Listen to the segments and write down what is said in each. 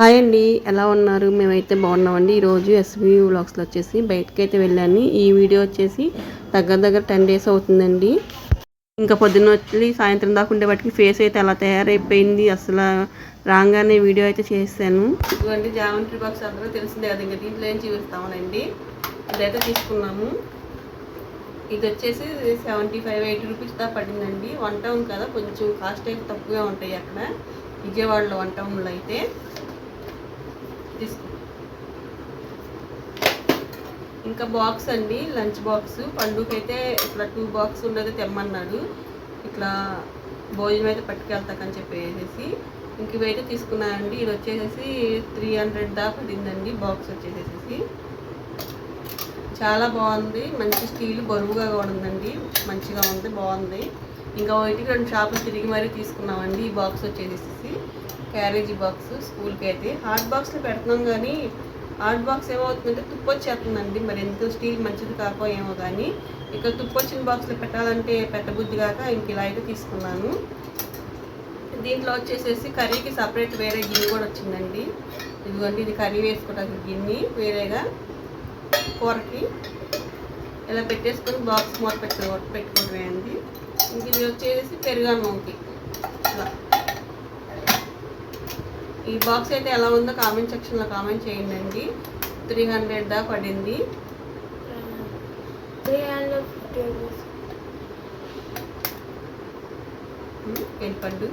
Hi అండి ఎలా ఉన్నారు? మేమైతే బాగున్నామండి. ఈరోజు ఎస్వి వ్లాగ్స్లో వచ్చేసి బయటకి అయితే వెళ్ళాను. ఈ వీడియో వచ్చేసి దగ్గర దగ్గర టెన్ డేస్ అవుతుందండి. ఇంకా పొద్దున్న వచ్చి సాయంత్రం దాకా ఉండే వాటికి ఫేస్ అయితే అలా తయారైపోయింది. అసలు రాగానే వీడియో అయితే చేశాను. ఇదిగోండి జామెంట్రీ బాక్స్ అందరూ తెలిసిందే అది ఇంకా దీంట్లో ఏం చూపిస్తామనండి. ఇదైతే తీసుకున్నాము. ఇది వచ్చేసి సెవెంటీ ఫైవ్ ఎయిటీ రూపీస్ దాకా పడిందండి. వన్ టౌన్ కదా కొంచెం కాస్ట్ అయితే తక్కువగా ఉంటాయి అక్కడ. విజయవాడలో వన్ టౌన్లో అయితే. తీసుకో. ఇంకా బాక్స్ అండి లంచ్ బాక్స్ పండుగైతే ఇట్లా టూ బాక్స్ ఉన్నది తెమ్మన్నాడు. ఇట్లా భోజనం అయితే పట్టుకెళ్తాకని చెప్పేసి ఇంక ఇవైతే తీసుకున్నానండి. ఇది వచ్చేసేసి త్రీ హండ్రెడ్ దాకా పడిందండి బాక్స్ వచ్చేసేసి చాలా బాగుంది. మంచి స్టీల్ బరువుగా కూడా ఉందండి. మంచిగా ఉంది బాగుంది. ఇంకా ఒకటికి రెండు షాపులు తిరిగి మరీ తీసుకున్నామండి ఈ బాక్స్ వచ్చేసేసి క్యారేజీ బాక్స్ స్కూల్కి అయితే. హాట్ బాక్స్లో పెడుతున్నాం కానీ హాట్ బాక్స్ ఏమవుతుందంటే తుప్పు వచ్చేస్తుందండి మరి ఎందుకు స్టీల్ మంచిది కాకో ఏమో కానీ ఇక్కడ తుప్పు వచ్చిన బాక్స్లో పెట్టాలంటే పెట్టబుద్ధి కాక ఇంక ఇలా అయితే తీసుకున్నాను. దీంట్లో వచ్చేసేసి కర్రీకి సపరేట్ వేరే గిన్నె కూడా వచ్చిందండి. ఇదిగోండి ఇది కర్రీ వేసుకోవడానికి గిన్నె వేరేగా కూరకి. ఇలా పెట్టేసుకొని బాక్స్ మూత పెట్టు పెట్టుకోవడమే అండి ఇంక ఇది వచ్చేసి పెరుగన్నంకి. ఇలా. ఈ బాక్స్ అయితే ఎలా ఉందో కామెంట్ సెక్షన్లో కామెంట్ చేయండి అండి త్రీ హండ్రెడ్ దా పడింది. రూపీస్ ఎల్పండు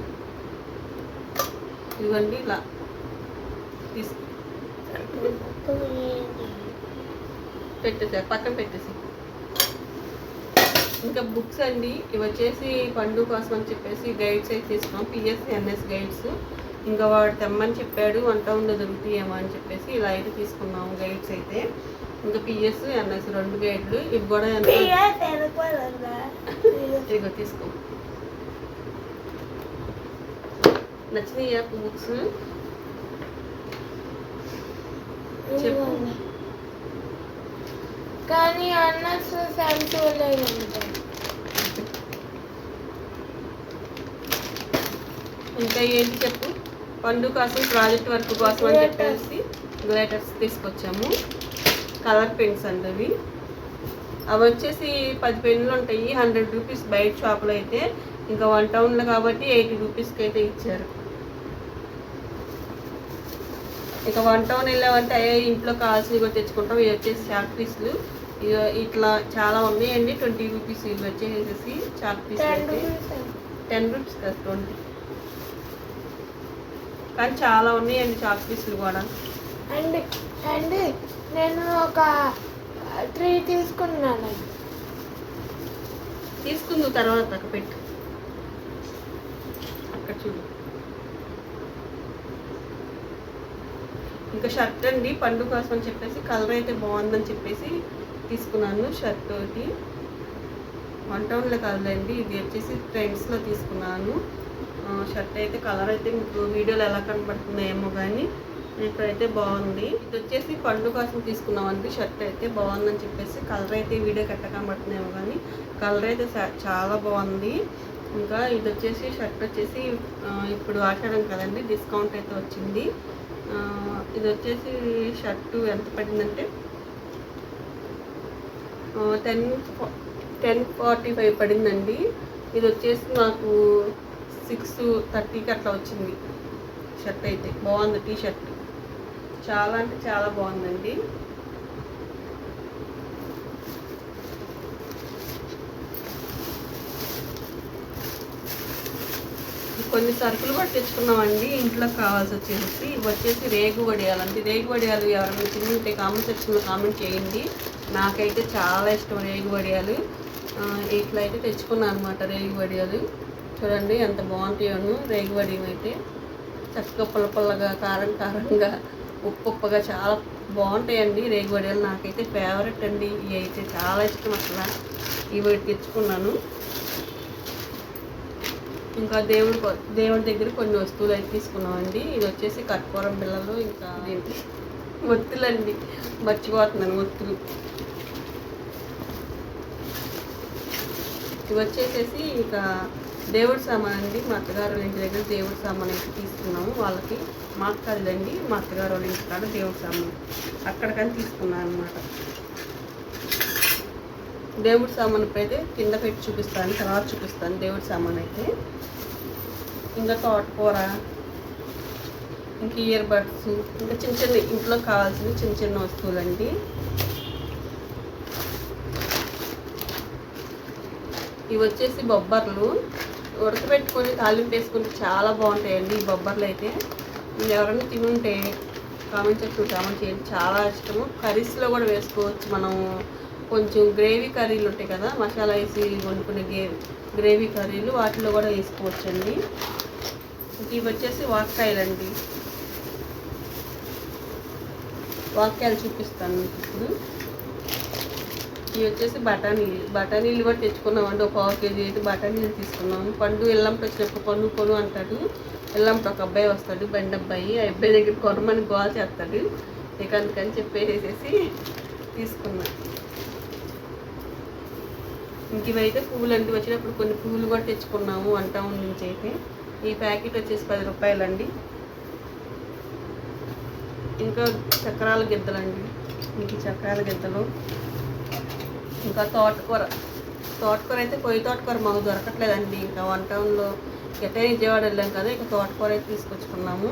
ఇదిగోండి ఇలా తీసు పెట్టేసా పక్కన పెట్టేసి. ఇంకా బుక్స్ అండి ఇవి వచ్చేసి పండు కోసం అని చెప్పేసి గైడ్స్ అయితే తీసుకున్నాం పిఎస్ ఎన్ఎస్ గైడ్స్ ఇంకా వాడు తెమ్మని చెప్పాడు వంట ఉందో దొరుకుతాయేమో అని చెప్పేసి ఇలా అయితే తీసుకున్నాము గైడ్స్ అయితే. ఇంకా పిఎస్ ఎన్ఎస్ రెండు గైడ్లు ఇవి కూడా ఇదిగో తీసుకో. నచ్చినాయా బుక్స్ చెప్పు. కానీ అన్నస్ ఉంటాయి ఇంకా ఏంటి చెప్పు? పండు కోసం ప్రాజెక్ట్ వర్క్ కోసం అని చెప్పేసి గ్లేటర్స్ తీసుకొచ్చాము. కలర్ పెన్స్ అండి అవి అవి వచ్చేసి పది పెన్నులు ఉంటాయి. హండ్రెడ్ రూపీస్ బయట షాప్లో అయితే. ఇంకా వన్ టౌన్లో కాబట్టి ఎయిటీ రూపీస్కి అయితే ఇచ్చారు. ఇక వన్ టౌన్ వెళ్ళామంటే అయ్యే ఇంట్లో కావాల్సినవి కూడా తెచ్చుకుంటాం. ఇవి వచ్చేసి చాక్ పీస్లు. ఇట్లా చాలా ఉన్నాయండి. ట్వంటీ రూపీస్ ఇవి వచ్చేసేసి చాక్ పీస్ టెన్ అయితే టెన్ రూపీస్ కదా ట్వంటీ. కానీ చాలా ఉన్నాయండి చాక్ పీసులు కూడా. అండ్ అండ్ నేను ఒక త్రీ తీసుకున్నాను. తీసుకుందు తర్వాత అక్కడ పెట్టు. అక్కడ చూడు. ఇంకా షర్ట్ అండి పండు కోసం అని చెప్పేసి కలర్ అయితే బాగుందని చెప్పేసి తీసుకున్నాను షర్ట్ ఒకటి వన్ టౌన్లో కలదండి ఇది వచ్చేసి ట్రెండ్స్లో తీసుకున్నాను. షర్ట్ అయితే కలర్ అయితే మీకు వీడియోలో ఎలా కనబడుతుందో ఏమో కానీ ఇప్పుడైతే బాగుంది. ఇది వచ్చేసి పండు కోసం తీసుకున్నామండి షర్ట్ అయితే బాగుందని చెప్పేసి కలర్ అయితే వీడియో కట్ట కనబడుతుందేమో కానీ కలర్ అయితే చాలా బాగుంది. ఇంకా ఇది వచ్చేసి షర్ట్ వచ్చేసి ఇప్పుడు ఆషాఢం కదండి డిస్కౌంట్ అయితే వచ్చింది. ఇది వచ్చేసి షర్టు ఎంత పడిందంటే టెన్ టెన్ ఫార్టీ ఫైవ్ పడిందండి. ఇది వచ్చేసి నాకు సిక్స్ థర్టీకి అట్లా వచ్చింది. షర్ట్ అయితే బాగుంది టీ షర్ట్ చాలా అంటే చాలా బాగుందండి. కొన్ని సరుకులు కూడా తెచ్చుకున్నామండి ఇంట్లో కావాల్సి వచ్చేసి. ఇవి వచ్చేసి రేగు వడియాలు రేగు వడియాలు ఎవరైనా తింటే కామెంట్ సెక్షన్లో కామెంట్ చేయండి. నాకైతే చాలా ఇష్టం రేగు వడియాలు. ఇట్లా అయితే తెచ్చుకున్నాను అనమాట రేగు వడియాలు. చూడండి ఎంత బాగుంటాయోను. రేగు అయితే చక్కగా పుల్ల పుల్లగా కారం కారంగా ఉప్పు ఉప్పుగా చాలా బాగుంటాయండి రేగు నాకైతే ఫేవరెట్ అండి. ఇవి అయితే చాలా ఇష్టం అసలు. ఇవి తెచ్చుకున్నాను. ఇంకా దేవుడి దేవుడి దగ్గర కొన్ని వస్తువులు అయితే తీసుకున్నామండి. ఇది వచ్చేసి కర్పూరం బిళ్ళలు ఇంకా ఏంటి ఒత్తులండి. మర్చిపోతున్నాను ఒత్తులు. ఇవి వచ్చేసేసి ఇంకా దేవుడి సామాన్ అండి. మా అత్తగారు ఇంటి దగ్గర దేవుడి సామాన్ అయితే తీసుకున్నాము. వాళ్ళకి మాకు కదండి మా అత్తగారు వాళ్ళ ఇంటి కాడ దేవుడి సామాన్ అక్కడికని తీసుకున్నాను అనమాట దేవుడి సామాన్ అయితే కింద పెట్టి చూపిస్తాను తర్వాత చూపిస్తాను దేవుడి సామాన్ అయితే. ఇంకా తోటకూర ఇంకా ఇయర్ బడ్స్ ఇంకా చిన్న చిన్న ఇంట్లో కావాల్సిన చిన్న చిన్న వస్తువులండి. ఇవి వచ్చేసి బొబ్బర్లు. ఉడకబెట్టుకొని తాలింపు వేసుకుంటే చాలా బాగుంటాయండి ఈ బొబ్బర్లు అయితే. మీరు ఎవరైనా తినుంటే కామెంట్ సెక్షన్ కామెంట్ చేయండి. చాలా ఇష్టము. కర్రీస్లో కూడా వేసుకోవచ్చు మనం. కొంచెం గ్రేవీ కర్రీలు ఉంటాయి కదా మసాలా వేసి వండుకునే గే గ్రేవీ కర్రీలు వాటిలో కూడా వేసుకోవచ్చండి. ఇవి వచ్చేసి వాక్కాయలండి. వాక్యాలు చూపిస్తాను మీకు ఇప్పుడు. ఇవి వచ్చేసి బఠానీలు బఠానీలు కూడా తెచ్చుకున్నామండి. ఒక పావు కేజీ అయితే బఠానీలు తీసుకున్నాము. పండు ఎల్లంపటి వచ్చినప్పుడు పండు కొను అంటాడు. ఎల్లంపటి ఒక అబ్బాయి వస్తాడు బండి అబ్బాయి. ఆ అబ్బాయి దగ్గర కొనమని గోల్ చేస్తాడు. ఇక అందుకని చెప్పేసేసి తీసుకున్నా. ఇంక ఇవైతే పువ్వులు అండి వచ్చినప్పుడు కొన్ని పువ్వులు కూడా తెచ్చుకున్నాము వన్ టౌన్ నుంచి అయితే. ఈ ప్యాకెట్ వచ్చేసి పది రూపాయలండి. ఇంకా చక్రాల గిద్దలండి. ఇంక చక్రాల గిద్దలు. ఇంకా తోటకూర. తోటకూర అయితే పొయ్యి తోటకూర మాకు దొరకట్లేదండి. ఇంకా వన్ టౌన్లో ఎట్టే విజయవాడ వెళ్ళాం కదా ఇక తోటకూర అయితే తీసుకొచ్చుకున్నాము.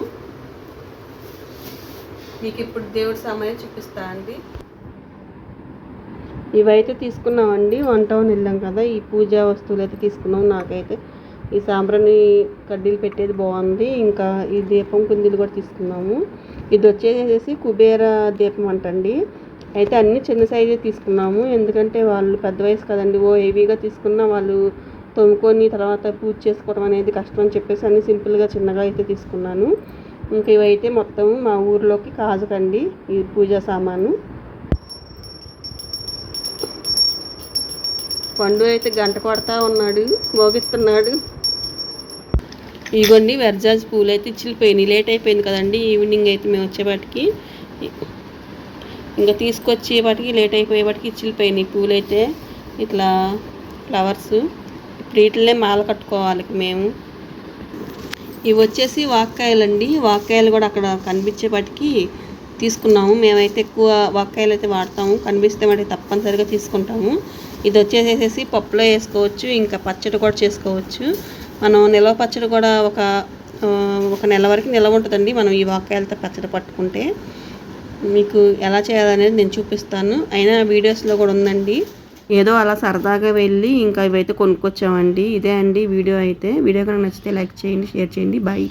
మీకు ఇప్పుడు దేవుడి సమయం చూపిస్తా అండి. ఇవైతే తీసుకున్నామండి. వన్ టౌన్ వెళ్ళాం కదా ఈ పూజా వస్తువులు అయితే తీసుకున్నాం నాకైతే. ఈ సాంబ్రాణి కడ్డీలు పెట్టేది బాగుంది. ఇంకా ఈ దీపం కుందీలు కూడా తీసుకున్నాము. ఇది వచ్చేసేసి కుబేర దీపం అంటండి. అయితే అన్ని చిన్న సైజే తీసుకున్నాము. ఎందుకంటే వాళ్ళు పెద్ద వయసు కదండి. ఓ హెవీగా తీసుకున్న వాళ్ళు తోముకొని తర్వాత పూజ చేసుకోవడం అనేది కష్టం అని చెప్పేసి అన్ని సింపుల్గా చిన్నగా అయితే తీసుకున్నాను. ఇంకా ఇవైతే మొత్తం మా ఊర్లోకి కాజకండి ఈ పూజా సామాను. పండు అయితే గంట కొడతా ఉన్నాడు. మోగిస్తున్నాడు. ఇదిగోండి వెర్జాజ్ పూలు అయితే ఇచ్చిపోయినాయి లేట్ అయిపోయింది కదండి. ఈవినింగ్ అయితే మేము వచ్చేపాటికి. ఇంకా తీసుకొచ్చేపాటికి లేట్ అయిపోయేపాటికి ఇచ్చిపోయినాయి పూలైతే ఇట్లా ఫ్లవర్స్. ఇప్పుడు వీటినే మాల కట్టుకోవాలి మేము. ఇవి వచ్చేసి వాక్కాయలండి. వాక్కాయలు కూడా అక్కడ కనిపించేపాటికి తీసుకున్నాము. మేమైతే ఎక్కువ వాక్కాయలు అయితే వాడతాము. కనిపిస్తే మటుకు తప్పనిసరిగా తీసుకుంటాము. ఇది వచ్చేసేసి పప్పులో వేసుకోవచ్చు ఇంకా పచ్చడి కూడా చేసుకోవచ్చు. మనం నిల్వ పచ్చడి కూడా ఒక ఒక నెల వరకు నిల్వ ఉంటుందండి మనం ఈ వాక్కాయలతో పచ్చడి పట్టుకుంటే. మీకు ఎలా చేయాలనేది నేను చూపిస్తాను. అయినా వీడియోస్లో కూడా ఉందండి. ఏదో అలా సరదాగా వెళ్ళి ఇంకా ఇవైతే కొనుక్కొచ్చామండి. ఇదే అండి వీడియో అయితే. వీడియో కనుక నచ్చితే లైక్ చేయండి షేర్ చేయండి. బాయ్